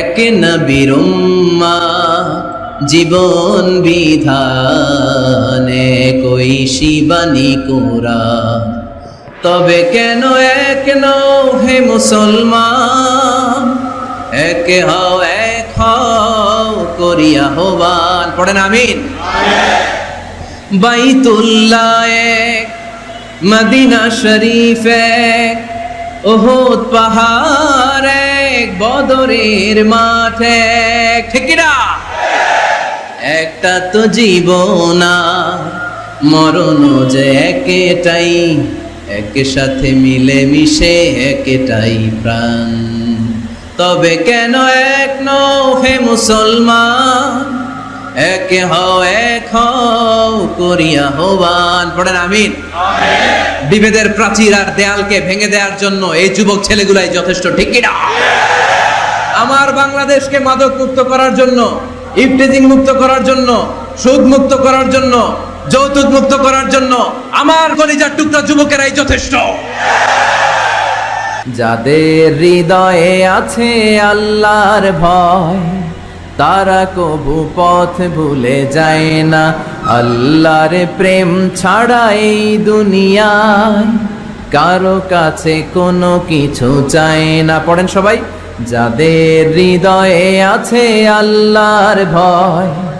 এক নবীর জীবন বিধানে কই শিবানী কোরা তবে কেন এক নও হে মুসলমান? এক হও এক হও করিয়া হবান পড়েন, আমিন। বাইতুল্লাহ এক, মদিনা শরীফ এক, ওহুদ পাহাড় এক বদরের মাঠ। ঠিক না একটা তো জীবনা মরণ যে একেটাই একের সাথে মিলে মিশে একেটাই প্রাণ। তবে কেন এক নও হে মুসলমান, একে হও, এক হও করিয়া হবান পড়েন, আমিন। বিভেদের প্রাচীর আর দেয়ালকে ভেঙে দেওয়ার জন্য এই যুবক ছেলেগুলাই যথেষ্ট, ঠিক কিনা? আমার বাংলাদেশকে মাদক মুক্ত করার জন্য ইফটেজিং মুক্ত করার জন্য, সুদ মুক্ত করার জন্য, যৌতুক মুক্ত করার জন্য আমার কলিজার টুকরা যুবকেরাই যথেষ্ট। যাদের হৃদয়ে আছে আল্লাহর ভয়, তারা কবু পথ ভুলে যায় না। আল্লাহর প্রেম ছাড়া এই দুনিয়ায় কারও কাছে কোনো কিছু চায় না। পড়েন সবাই যাদের হৃদয়ে আছে আল্লাহর ভয়